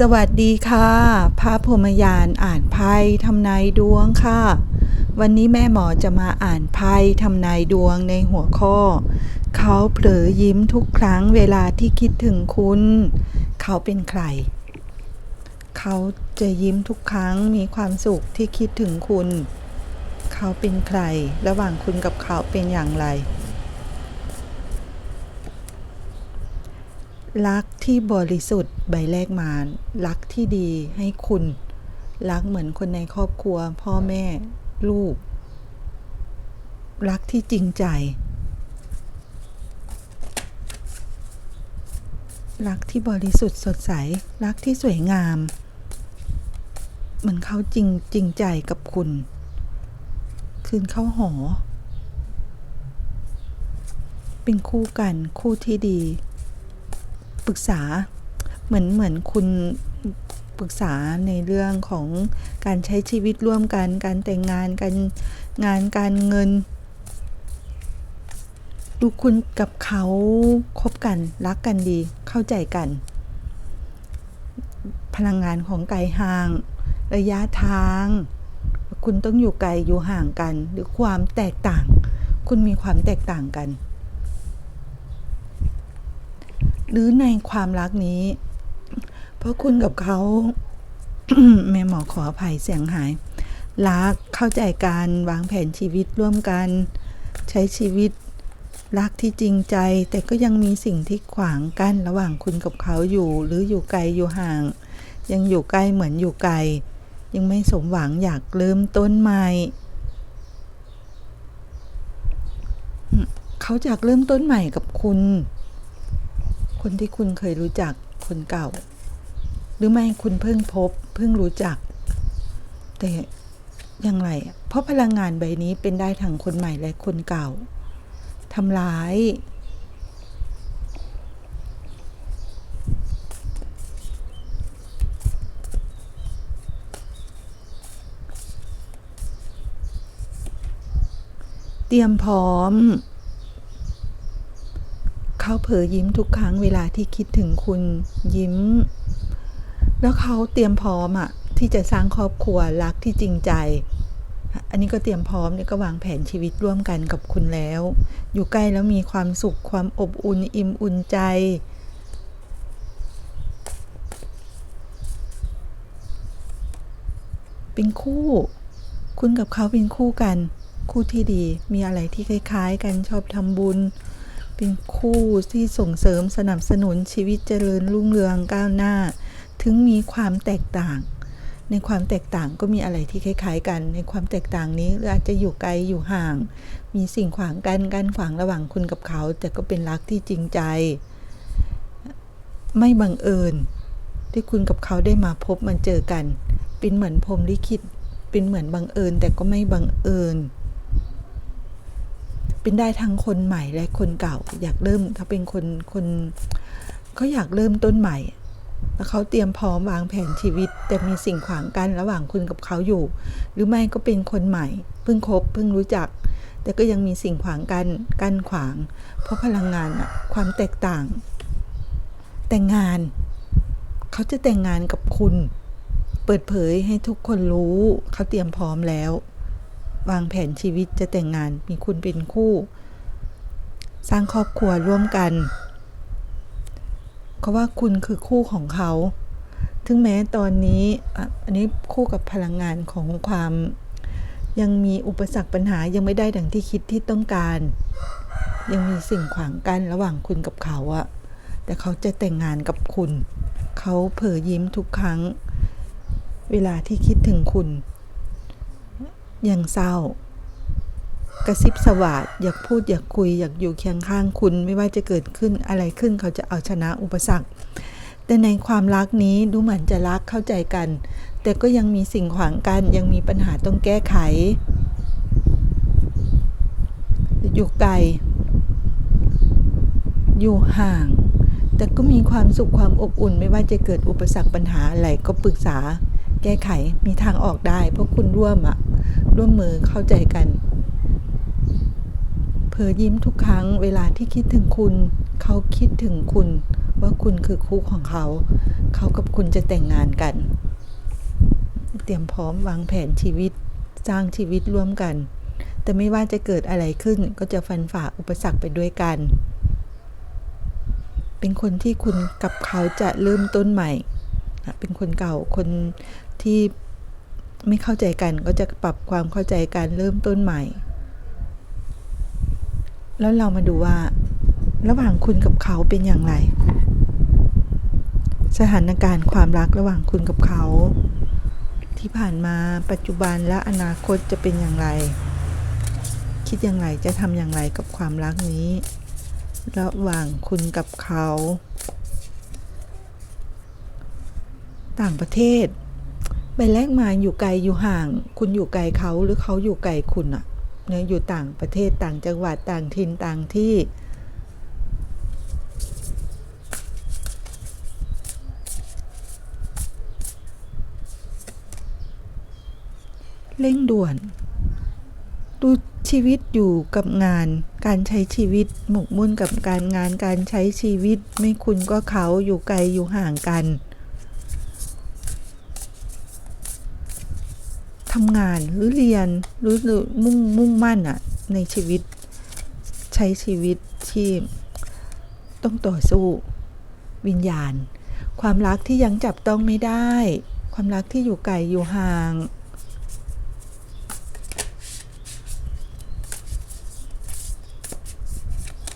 สวัสดีค่ะ พระพรหมยานอ่านไพ่ทำนายดวงค่ะ วันนี้แม่หมอจะมาอ่านไพ่ทำนายดวงในหัวข้อ เขาเผลอยิ้มทุกครั้งเวลาที่คิดถึงคุณ เขาเป็นใคร เขาจะยิ้มทุกครั้งมีความสุขที่คิดถึงคุณ เขาเป็นใคร ระหว่างคุณกับเขาเป็นอย่างไร รักที่บริสุทธิ์ใบแรกมารักที่ดีให้คุณ รักเหมือนคนในครอบครัว พ่อแม่ลูก รักที่จริงใจ รักที่บริสุทธิ์สดใส รักที่สวยงาม เหมือนเขาจริงจริงใจกับคุณ คืนเข้าหอ เป็นคู่กันคู่ที่ดี ปรึกษาเหมือนเหมือนคุณปรึกษาในเรื่องของการใช้ชีวิตร่วมกัน การแต่งงานการงานการเงิน ดูคุณกับเขาคบกันรักกันดีเข้าใจกัน พลังงานของไกลห่าง ระยะทาง คุณต้องอยู่ไกลอยู่ห่างกัน หรือความแตกต่าง คุณมีความแตกต่างกัน หรือในความรักนี้ เพราะคุณกับเขาแม่หมอขออภัยเสียงหาย รักเข้าใจกันวางแผนชีวิตร่วมกัน ใช้ชีวิตรักที่จริงใจ แต่ก็ยังมีสิ่งที่ขวางกั้นระหว่างคุณกับเขาอยู่ หรืออยู่ไกลอยู่ห่าง ยังอยู่ใกล้เหมือนอยู่ไกล ยังไม่สมหวังอยากเริ่มต้นใหม่เขาจากเริ่มต้นใหม่กับคุณ คนที่คุณเคยรู้จักคนเก่า หรือไม่คุณเพิ่งพบ เพิ่งรู้จัก แต่อย่างไร เพราะพลังงานใบนี้เป็นได้ทั้งคนใหม่และคนเก่าทำร้ายเตรียมพร้อม เขาเผลอยิ้มทุกครั้งเวลาที่คิดถึงคุณยิ้ม แล้วเขาเตรียมพร้อมอะที่จะสร้างครอบครัวรักที่จริงใจ อันนี้ก็เตรียมพร้อมเนี่ยก็วางแผนชีวิตร่วมกันกับคุณแล้ว อยู่ใกล้แล้วมีความสุขความอบอุ่นอิ่มอุ่นใจเป็นคู่ คุณกับเขาเป็นคู่กัน คู่ที่ดี มีอะไรที่คล้าย ๆ กันชอบทำบุญ เป็นคู่ที่ส่งเสริมสนับสนุนชีวิตเจริญรุ่งเรืองก้าวหน้า ถึงมีความแตกต่าง ในความแตกต่างก็มีอะไรที่คล้าย ๆ กัน ในความแตกต่างนี้หรืออาจจะอยู่ไกลอยู่ห่าง มีสิ่งขวางกันกั้นขวางระหว่างคุณกับเขา แต่ก็เป็นรักที่จริงใจ ไม่บังเอิญ ที่คุณกับเขาได้มาพบมันเจอกัน เป็นเหมือนพรหมลิขิตเป็นเหมือนบังเอิญแต่ก็ไม่บังเอิญ เป็นได้ทั้งคนใหม่และคนเก่า อยากเริ่มเขาเป็นคนคนเขาอยากเริ่มต้นใหม่ แล้วเขาเตรียมพร้อมวางแผนชีวิต แต่มีสิ่งขวางกันระหว่างคุณกับเขาอยู่ หรือไม่ก็เป็นคนใหม่ เพิ่งคบเพิ่งรู้จัก แต่ก็ยังมีสิ่งขวางกันกั้นขวาง เพราะพลังงานอะความแตกต่าง แต่งงาน เขาจะแต่งงานกับคุณ เปิดเผยให้ทุกคนรู้ เขาเตรียมพร้อมแล้ว วางแผนชีวิตจะแต่งงานมีคุณเป็นคู่ สร้างครอบครัวร่วมกันเพราะว่าคุณคือคู่ของเขา ถึงแม้ตอนนี้อะอันนี้คู่กับพลังงานของความยังมีอุปสรรคปัญหายังไม่ได้ดังที่คิดที่ต้องการ ยังมีสิ่งขวางกั้นระหว่างคุณกับเขาอะแต่เขาจะแต่งงานกับคุณ เขาเผลอยิ้มทุกครั้ง เวลาที่คิดถึงคุณ ยังเศร้า กระซิบสวาดอยากพูดอยากคุย อยากอยู่เคียงข้างคุณไม่ว่าจะเกิดขึ้นอะไรขึ้นเขาจะเอาชนะอุปสรรค แต่ในความรักนี้ดูเหมือนจะรักเข้าใจกัน แต่ก็ยังมีสิ่งขวางกันยังมีปัญหาต้องแก้ไข อยู่ไกล อยู่ห่าง แต่ก็มีความสุขความอบอุ่น ไม่ว่าจะเกิดอุปสรรคปัญหาอะไรก็ปรึกษาแก้ไขมีทางออกได้เพราะคุณร่วมอะ ร่วมมือเข้าใจกันเผอยิ้มทุกครั้งเวลาที่คิดถึงคุณ เขาคิดถึงคุณ ว่าคุณคือคู่ของเขา เขากับคุณจะแต่งงานกัน เตรียมพร้อมวางแผนชีวิต สร้างชีวิตร่วมกัน แต่ไม่ว่าจะเกิดอะไรขึ้นก็จะฟันฝ่าอุปสรรคไปด้วยกัน เป็นคนที่คุณกับเขาจะเริ่มต้นใหม่ เป็นคนเก่าคนที่ ไม่เข้าใจกันก็จะปรับความเข้าใจกันเริ่มต้นใหม่ แล้วเรามาดูว่า ระหว่างคุณกับเขาเป็นอย่างไร สถานการณ์ความรักระหว่างคุณกับเขา ที่ผ่านมาปัจจุบันและอนาคตจะเป็นอย่างไร คิดอย่างไรจะทำอย่างไรกับความรักนี้ ระหว่างคุณกับเขา ต่างประเทศ ใบแรกมาอยู่ไกลอยู่ห่าง คุณอยู่ไกลเขาหรือเขาอยู่ไกลคุณอะเนี่ยอยู่ต่างประเทศต่างจังหวัดต่างถิ่นต่างที่ เร่งด่วน ดูชีวิตอยู่กับงาน การใช้ชีวิตหมกมุ่นกับการงานการใช้ชีวิต ไม่คุณก็เขาอยู่ไกลอยู่ห่างกัน ทำงานหรือเรียนหรือรอมุ่งมุ่งมั่นอะในชีวิตใช้ชีวิตที่ต้องต่อสู้วิญญาณ ความรักที่ยังจับต้องไม่ได้ ความรักที่อยู่ไกลอยู่ห่าง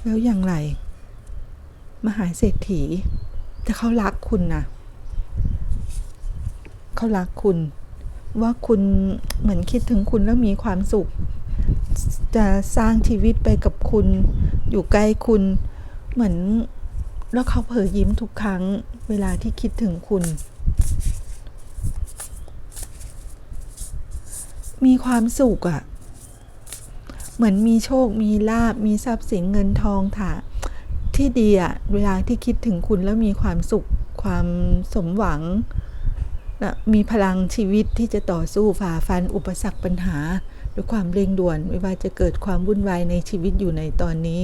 แล้วอย่างไร มหาเศรษฐีแต่เขารักคุณนะเขารักคุณ ว่าคุณเหมือนคิดถึงคุณแล้วมีความสุข จะสร้างชีวิตไปกับคุณ อยู่ใกล้คุณ เหมือนแล้วเขาเผยยิ้มทุกครั้งเวลาที่คิดถึงคุณ มีความสุขอะ่ะ เหมือนมีโชคมีลาบมีทรัพย์สินเงินทองถ่าที่ดีอะเวลาที่คิดถึงคุณแล้วมีความสุขความสมหวัง นะมีพลังชีวิตที่จะต่อสู้ฝ่าฟันอุปสรรคปัญหาด้วยความเร่งด่วนไม่ว่าจะเกิดความวุ่นวายในชีวิตอยู่ในตอนนี้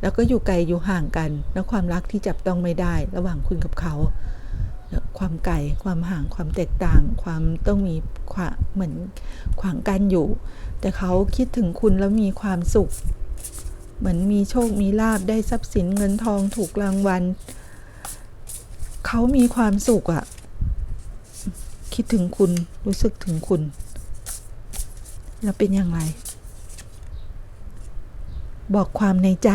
แล้วก็อยู่ไกลอยู่ห่างกันแล้วความรักที่จับต้องไม่ได้ระหว่างคุณกับเขาความไกลความห่างความแตกต่าง ความต้องมีขวาเหมือนขวางกันอยู่ แต่เขาคิดถึงคุณแล้วมีความสุข เหมือนมีโชคมีลาบได้ทรัพย์สินเงินทองถูกรางวัลเขามีความสุขอะ คิดถึงคุณรู้สึกถึงคุณ แล้วเป็นอย่างไร บอกความในใจ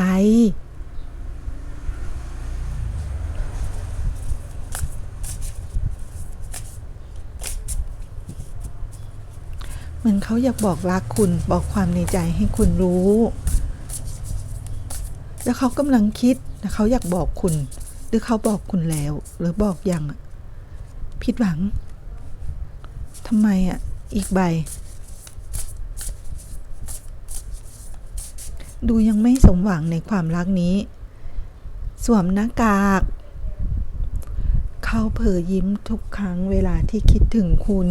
เหมือนเขาอยากบอกรักคุณบอกความในใจให้คุณรู้ แล้วเขากำลังคิดนะเขาอยากบอกคุณ หรือเขาบอกคุณแล้ว หรือบอกอยังผิดหวัง ทำไมอะ อีกใบ ดูยังไม่สมหวังในความรักนี้ สวมหน้ากาก เขาเผยยิ้มทุกครั้งเวลาที่คิดถึงคุณ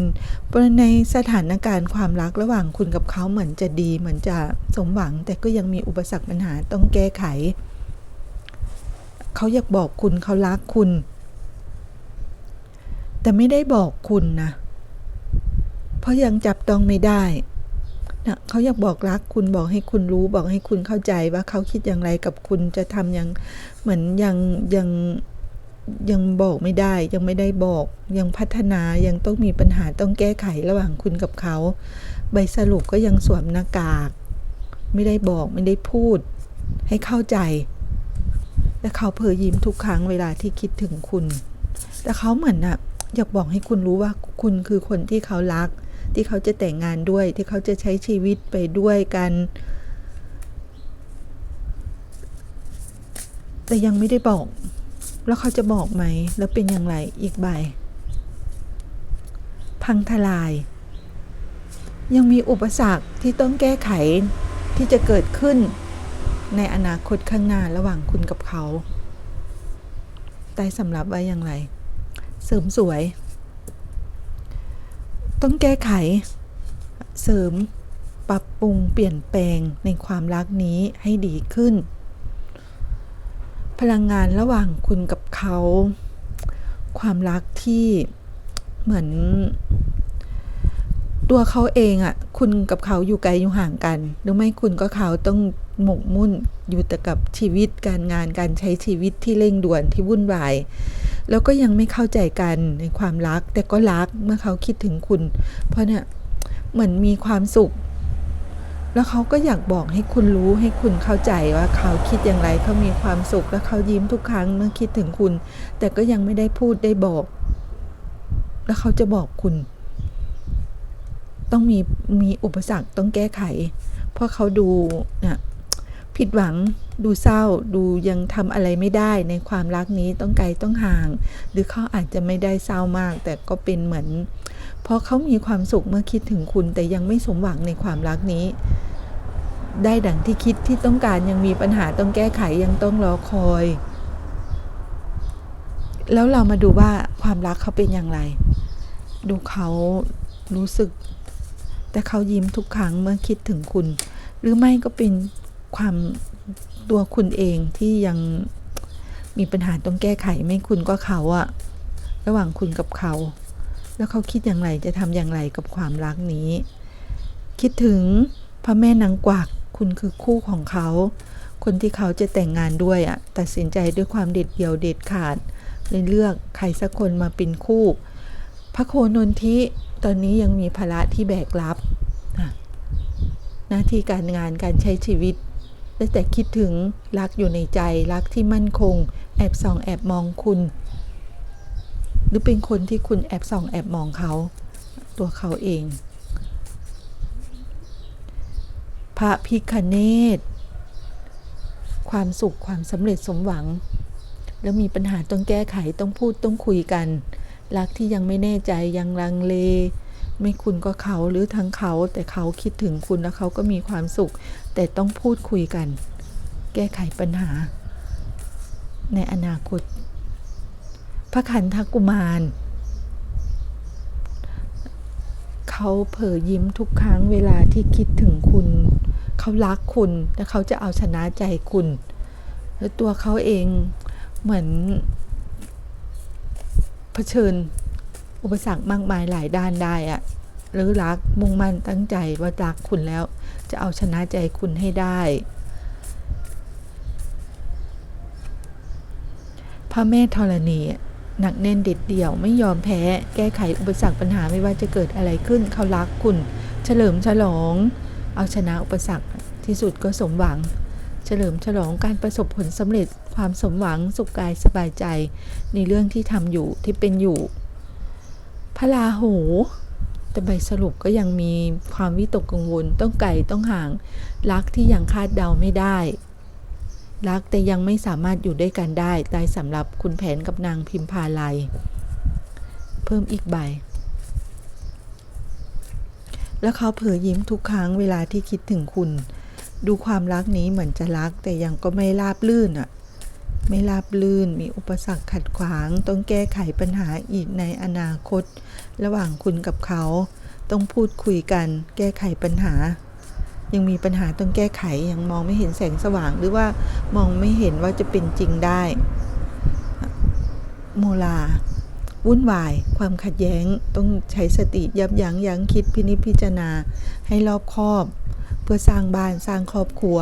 ในสถานการณ์ความรักระหว่างคุณกับเขาเหมือนจะดีเหมือนจะสมหวัง แต่ก็ยังมีอุปสรรคปัญหาต้องแก้ไข เขาอยากบอกคุณเขารักคุณ แต่ไม่ได้บอกคุณนะ ราะยังจับต้องไม่ได้นะเขาอยากบอกรักคุณบอกให้คุณรู้บอกให้คุณเข้าใจว่าเขาคิดอย่างไรกับคุณจะทำยังเหมือนยังยังยังบอกไม่ได้ ยังไม่ได้บอก ยังพัฒนายังต้องมีปัญหาต้องแก้ไขระหว่างคุณกับเขา ใบสรุปก็ยังสวมหน้ากาก ไม่ได้บอกไม่ได้พูด ให้เข้าใจ และเขาเผยยิ้มทุกครั้งเวลาที่คิดถึงคุณ แต่เขาเหมือนอะอยากบอกให้คุณรู้ว่าคุณคือคนที่เขารัก ที่เขาจะแต่งงานด้วย ที่เขาจะใช้ชีวิตไปด้วยกัน แต่ยังไม่ได้บอก แล้วเขาจะบอกไหม แล้วเป็นอย่างไร อีกใบ พังทลาย ยังมีอุปสรรคที่ต้องแก้ไขที่จะเกิดขึ้นในอนาคตข้างหน้าระหว่างคุณกับเขาใต้สำหรับไว้อย่างไร เสริมสวย ต้องแก้ไข เสริม ปรับปรุงเปลี่ยนแปลงในความรักนี้ให้ดีขึ้น พลังงานระหว่างคุณกับเขา ความรักที่เหมือน ตัวเขาเองอะ่ะ คุณกับเขาอยู่ไกลอยู่ห่างกัน หรือไม่คุณก็เขาต้องหมกมุ่นอยู่แต่กับชีวิตการงานการใช้ชีวิตที่เร่งด่วนที่วุ่นวาย แล้วก็ยังไม่เข้าใจกันในความรัก แต่ก็รักเมื่อเขาคิดถึงคุณ เพราะเนี่ยเหมือนมีความสุข แล้วเขาก็อยากบอกให้คุณรู้ให้คุณเข้าใจว่าเขาคิดอย่างไรเขามีความสุข แล้วเขายิ้มทุกครั้งเมื่อคิดถึงคุณ แต่ก็ยังไม่ได้พูดได้บอก แล้วเขาจะบอกคุณ ต้องมีมีอุปสรรคต้องแก้ไข เพราะเขาดูเนี่ย ผิดหวังดูเศร้าดูยังทำอะไรไม่ได้ในความรักนี้ต้องไกลต้องห่าง หรือเขาอาจจะไม่ได้เศร้ามาก แต่ก็เป็นเหมือน เพราะเขามีความสุขเมื่อคิดถึงคุณ แต่ยังไม่สมหวังในความรักนี้ ได้ดังที่คิดที่ต้องการยังมีปัญหาต้องแก้ไขยังต้องรอคอย แล้วเรามาดูว่าความรักเขาเป็นอย่างไร ดูเขารู้สึก แต่เขายิ้มทุกครั้งเมื่อคิดถึงคุณ หรือไม่ก็เป็น ความตัวคุณเองที่ยังมีปัญหาต้องแก้ไขไม่คุณก็เขาอะระหว่างคุณกับเขา แล้วเขาคิดอย่างไรจะทำอย่างไรกับความรักนี้ คิดถึงพระแม่นางกวักคุณคือคู่ของเขา คนที่เขาจะแต่งงานด้วยอะตัดสินใจด้วยความเด็ดเดี่ยวเด็ดขาดเลยเลือกใครสักคนมาเป็นคู่ พระโคนนทิตอนนี้ยังมีภาระที่แบกรับหน้าที่การงานการใช้ชีวิต ได้แต่คิดถึงรักอยู่ในใจรักที่มั่นคง แอบส่องแอบมองคุณ หรือเป็นคนที่คุณแอบส่องแอบมองเขา ตัวเขาเอง พระพิคเนตความสุขความสำเร็จสมหวัง แล้วมีปัญหาต้องแก้ไขต้องพูดต้องคุยกัน รักที่ยังไม่แน่ใจยังลังเล ไม่คุณก็เขาหรือทั้งเขา แต่เขาคิดถึงคุณแล้วเขาก็มีความสุข แต่ต้องพูดคุยกัน แก้ไขปัญหา ในอนาคต พระขันธกุมารเขาเผยยิ้มทุกครั้งเวลาที่คิดถึงคุณ เขารักคุณและเขาจะเอาชนะใจคุณ แล้วตัวเขาเองเหมือนเผชิญ อุปสรรคมากมายหลายด้านได้อะหรือรักมุ่งมั่นตั้งใจว่ารักคุณแล้ว จะเอาชนะใจคุณให้ได้พระแม่ธรณีหนักแน่นเด็ดเดี่ยวไม่ยอมแพ้ แก้ไขอุปสรรคปัญหาไม่ว่าจะเกิดอะไรขึ้นเขารักคุณ เฉลิมฉลอง เอาชนะอุปสรรคที่สุดก็สมหวัง เฉลิมฉลองการประสบผลสำเร็จความสมหวังสุขกายสบายใจ ในเรื่องที่ทำอยู่ที่เป็นอยู่ พระราหู แต่ใบสรุปก็ยังมีความวิตกกังวลต้องไกลต้องห่าง รักที่ยังคาดเดาไม่ได้ รักแต่ยังไม่สามารถอยู่ด้วยกันได้ได้สำหรับคุณแผนกับนางพิมพาลัย เพิ่มอีกใบ แล้วเขาเผยยิ้มทุกครั้งเวลาที่คิดถึงคุณ ดูความรักนี้เหมือนจะรักแต่ยังก็ไม่ราบลื่นอะ่ะ ไม่ราบลื่น มีอุปสรรคขัดขวาง ต้องแก้ไขปัญหาอีกในอนาคต ระหว่างคุณกับเขา ต้องพูดคุยกัน แก้ไขปัญหา ยังมีปัญหาต้องแก้ไข ยังมองไม่เห็นแสงสว่าง หรือว่ามองไม่เห็นว่าจะเป็นจริงได้ โมลา วุ่นวาย ความขัดแย้ง ต้องใช้สติยับยั้งยั้งคิดพินิจพิจารณา ให้รอบคอบ เพื่อสร้างบ้านสร้างครอบครัว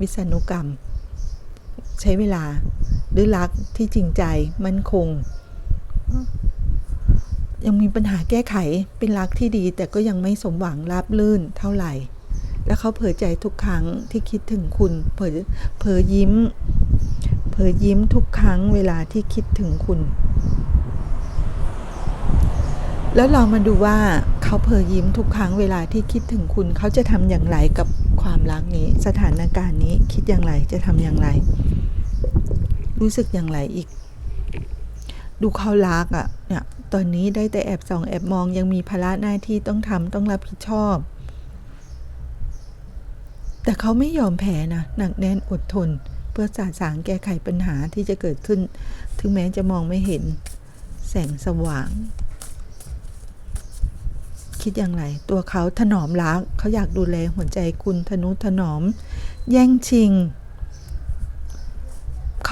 วิษณุกรรม ใช้เวลา หรือรักที่จริงใจมั่นคง ยังมีปัญหาแก้ไขเป็นรักที่ดี แต่ก็ยังไม่สมหวังราบลื่นเท่าไหร่ แล้วเขาเผยใจทุกครั้งที่คิดถึงคุณเผยเผยยิ้ม เผยยิ้มทุกครั้งเวลาที่คิดถึงคุณ แล้วเรามาดูว่าเขาเผยยิ้มทุกครั้งเวลาที่คิดถึงคุณ เขาจะทำอย่างไรกับความรักนี้ สถานการณ์นี้คิดอย่างไรจะทำอย่างไร รู้สึกอย่างไรอีก ดูเขารักอะ่ะเนี่ยตอนนี้ได้แต่แอบส่องแอบมองยังมีภาระหน้าที่ต้องทำต้องรับผิดชอบ แต่เขาไม่ยอมแพ้นะหนักแน่นอดทน เพื่อสาสางแก้ไขปัญหาที่จะเกิดขึ้น ถึงแม้จะมองไม่เห็น แสงสว่าง คิดอย่างไร ตัวเขาถนอมรักเขาอยากดูแลหัวใจคุณทนุถนอม แย่งชิง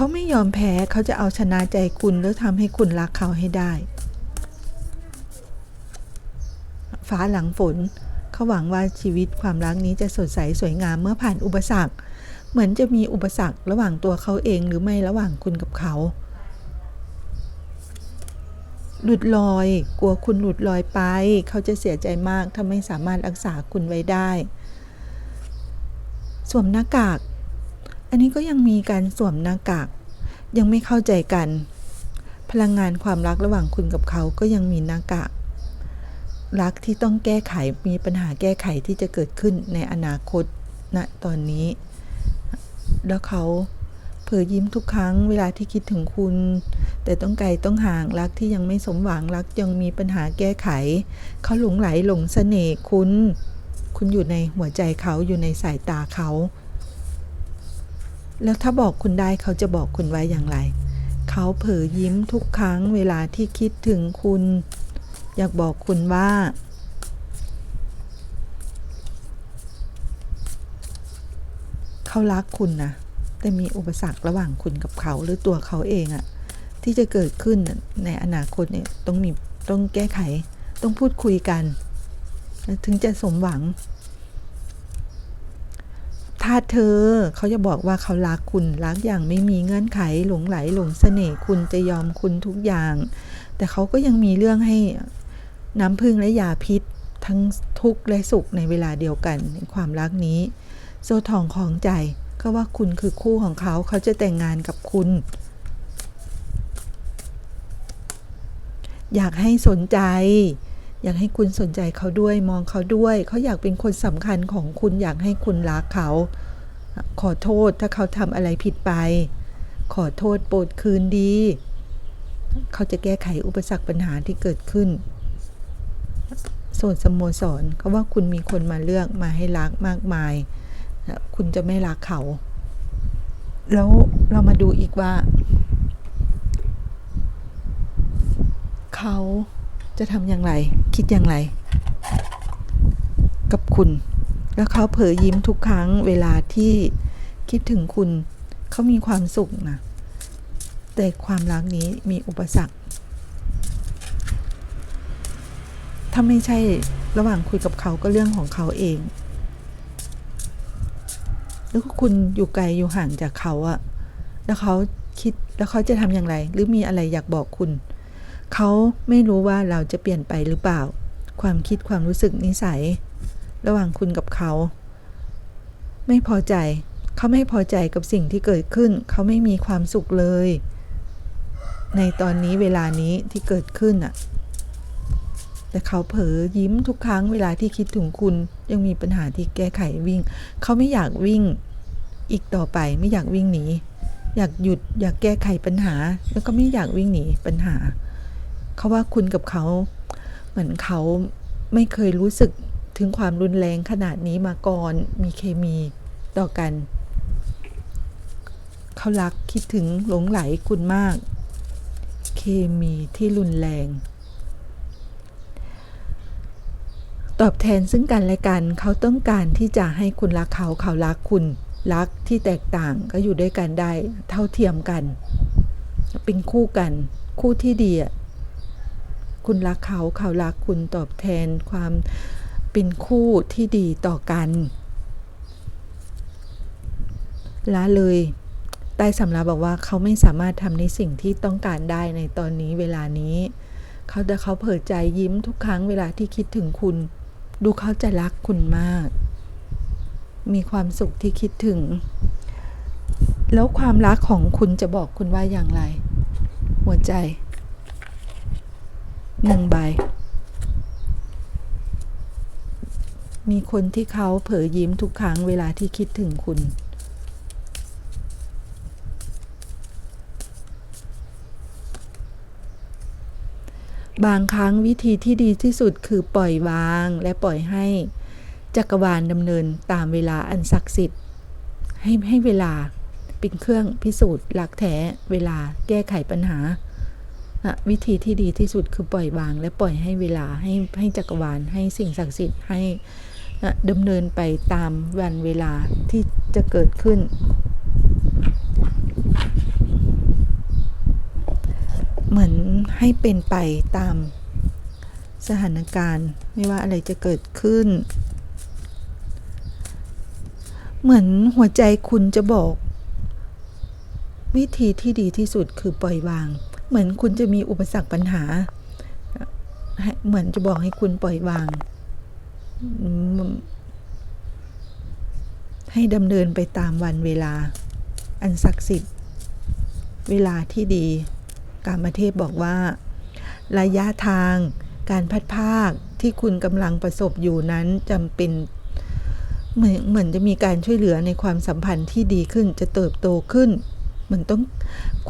เขาเขาไม่ยอมแพ้เขาจะเอาชนะใจคุณแล้วทำให้คุณรักเขาให้ได้ ฟ้าหลังฝนเขาหวังว่าชีวิตความรักนี้จะสดใสสวยงามเมื่อผ่านอุปสรรค เหมือนจะมีอุปสรรคระหว่างตัวเขาเองหรือไม่ระหว่างคุณกับเขาหลุดลอย กลัวคุณหลุดลอยไป เขาจะเสียใจมากถ้าไม่สามารถรักษาคุณไว้ได้ สวมหน้ากาก อันนี้ก็ยังมีการสวมหน้ากาก ยังไม่เข้าใจกัน พลังงานความรักระหว่างคุณกับเขาก็ยังมีหน้ากาก รักที่ต้องแก้ไขมีปัญหาแก้ไขที่จะเกิดขึ้นในอนาคตณนะตอนนี้ แล้วเขาเผยยิ้มทุกครั้งเวลาที่คิดถึงคุณ แต่ต้องไกลต้องห่างรักที่ยังไม่สมหวังรักยังมีปัญหาแก้ไข เขาหลงไหลหลงเสน่ห์คุณ คุณอยู่ในหัวใจเขาอยู่ในสายตาเขา แล้วถ้าบอกคุณได้เขาจะบอกคุณไว้อย่างไร เขาเผยยิ้มทุกครั้งเวลาที่คิดถึงคุณ อยากบอกคุณว่า เขารักคุณนะ แต่มีอุปสรรคระหว่างคุณกับเขาหรือตัวเขาเองอะที่จะเกิดขึ้นในอนาคตเนี่ยต้องมีต้องแก้ไข ต้องพูดคุยกัน ถึงจะสมหวัง ถ้าเธอเขาจะบอกว่าเขารักคุณรักอย่างไม่มีเงื่อนไขหลงไหลหลงเสน่ห์คุณจะยอมคุณทุกอย่าง แต่เขาก็ยังมีเรื่องให้น้ำพึ่งและยาพิษทั้งทุกข์และสุขในเวลาเดียวกันในความรักนี้ โซทองของใจก็ว่าคุณคือคู่ของเขาเขาจะแต่งงานกับคุณ อยากให้สนใจ อยากให้คุณสนใจเขาด้วยมองเขาด้วย เขาอยากเป็นคนสำคัญของคุณอยากให้คุณรักเขา ขอโทษถ้าเขาทำอะไรผิดไป ขอโทษโปรดคืนดี เขาจะแก้ไขอุปสรรคปัญหาที่เกิดขึ้นโสดสโมสรเขาว่าคุณมีคนมาเลือกมาให้รักมากมาย คุณจะไม่รักเขา แล้วเรามาดูอีกว่า เขา จะทำอย่างไร คิดอย่างไร กับคุณ แล้วเขาเผยยิ้มทุกครั้งเวลาที่คิดถึงคุณ เขามีความสุขนะแต่ความรักนี้มีอุปสรรค ถ้าไม่ใช่ระหว่างคุยกับเขาก็เรื่องของเขาเอง แล้วคุณอยู่ไกลอยู่ห่างจากเขาอะ แล้วเขาคิดแล้วเขาจะทำอย่างไร หรือมีอะไรอยากบอกคุณ เขาไม่รู้ว่าเราจะเปลี่ยนไปหรือเปล่า ความคิดความรู้สึกนิสัย ระหว่างคุณกับเขา ไม่พอใจ เขาไม่พอใจกับสิ่งที่เกิดขึ้น เขาไม่มีความสุขเลย ในตอนนี้เวลานี้ที่เกิดขึ้นอะแต่เขาเผลอยิ้มทุกครั้งเวลาที่คิดถึงคุณยังมีปัญหาที่แก้ไขวิ่ง เขาไม่อยากวิ่งอีกต่อไปไม่อยากวิ่งหนีอยากหยุดอยากแก้ไขปัญหา แล้วก็ไม่อยากวิ่งหนีปัญหา เขาว่าคุณกับเขา เหมือนเขาไม่เคยรู้สึกถึงความรุนแรงขนาดนี้มาก่อน มีเคมีต่อกัน เขารักคิดถึงหลงไหลคุณมาก เคมีที่รุนแรง ตอบแทนซึ่งกันและกัน เขาต้องการที่จะให้คุณรักเขา เขารักคุณ รักที่แตกต่างก็อยู่ด้วยกันได้ เท่าเทียมกัน เป็นคู่กัน คู่ที่ดีอะ คุณรักเขาเขารักคุณตอบแทนความเป็นคู่ที่ดีต่อกันละเลยใต้สำรับบอกว่าเขาไม่สามารถทำในสิ่งที่ต้องการได้ในตอนนี้เวลานี้ เขาแต่เขาเผยใจยิ้มทุกครั้งเวลาที่คิดถึงคุณ ดูเขาจะรักคุณมาก มีความสุขที่คิดถึง แล้วความรักของคุณจะบอกคุณว่าอย่างไร หัวใจ หนึ่งใบ มีคนที่เขาเผยยิ้มทุกครั้งเวลาที่คิดถึงคุณ บางครั้งวิธีที่ดีที่สุดคือปล่อยวางและปล่อยให้จักรวาลดำเนินตามเวลาอันศักดิ์สิทธิ์ ให้ให้เวลาเป็นเครื่องพิสูจน์หลักแท้เวลาแก้ไขปัญหา วิธีที่ดีที่สุดคือปล่อยวาง และปล่อยให้เวลาให้ให้จักรวาลให้สิ่งศักดิ์สิทธิ์ให้นะดำเนินไปตามวันเวลาที่จะเกิดขึ้น เหมือนให้เป็นไปตามสถานการณ์ไม่ว่าอะไรจะเกิดขึ้น เหมือนหัวใจคุณจะบอก วิธีที่ดีที่สุดคือปล่อยวาง เหมือนคุณจะมีอุปสรรคปัญหา เหมือนจะบอกให้คุณปล่อยวาง ให้ดำเนินไปตามวันเวลา อันศักดิ์สิทธิ์ เวลาที่ดี การมาเทพบอกว่า ระยะทางการพัดภาคที่คุณกำลังประสบอยู่นั้นจำเป็นเหมือนเหมือนจะมีการช่วยเหลือในความสัมพันธ์ที่ดีขึ้นจะเติบโตขึ้น มือนต้อง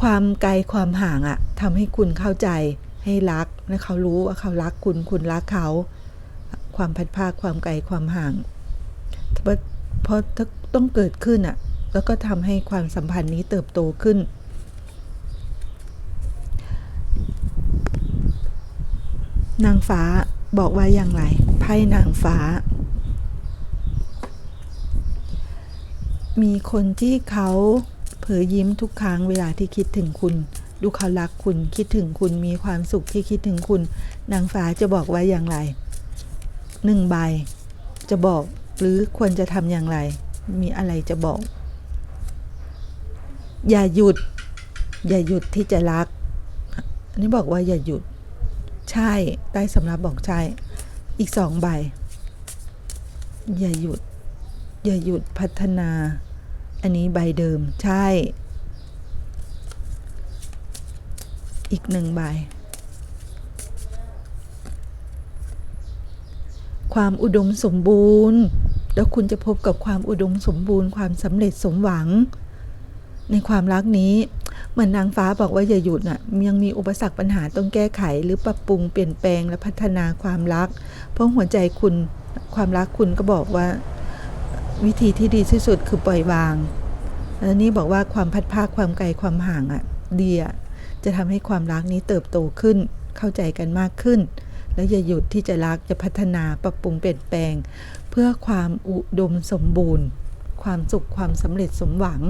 ความไกลความห่างอะทำให้คุณเข้าใจให้รักและเขารู้ว่าเขารักคุณคุณรักเขา ความพัดภาคความไกลความห่างเพราะเพราะถ้าต้องเกิดขึ้นอะแล้วก็ทำให้ความสัมพันธ์นี้เติบโตขึ้นนางฟ้าบอกว่าอย่างไร ไพ่นางฟ้า มีคนที่เขา เผยยิ้มทุกครั้งเวลาที่คิดถึงคุณดูเขารักคุณคิดถึงคุณมีความสุขที่คิดถึงคุณ นางฟ้าจะบอกว่าอย่างไรหนึ่งใบ จะบอกหรือควรจะทำอย่างไร มีอะไรจะบอก อย่าหยุด อย่าหยุดที่จะรัก อันนี้บอกว่าอย่าหยุด ใช่ใต้สำรับบอกใช่ อีกสองใบ อย่าหยุด อย่าหยุดพัฒนา อันนี้ใบเดิมใช่ อีกหนึ่งใบ ความอุดมสมบูรณ์ แล้วคุณจะพบกับความอุดมสมบูรณ์ ความสำเร็จสมหวัง ในความรักนี้เหมือนนางฟ้าบอกว่าอย่าหยุดน่ะยังมีอุปสรรคปัญหาต้องแก้ไข หรือปรับปรุงเปลี่ยนแปลงและพัฒนาความรัก เพราะหัวใจคุณความรักคุณก็บอกว่า วิธีที่ดีที่สุดคือปล่อยวางแล้วนี่บอกว่าความพัดภาคความไกลความห่างอะดีอะจะทำให้ความรักนี้เติบโตขึ้น เข้าใจกันมากขึ้น แล้วอย่าหยุดที่จะรักจะพัฒนาปรับปรุงเปลี่ยนแปลง เพื่อความอุดมสมบูรณ์ ความสุขความสำเร็จสมหวัง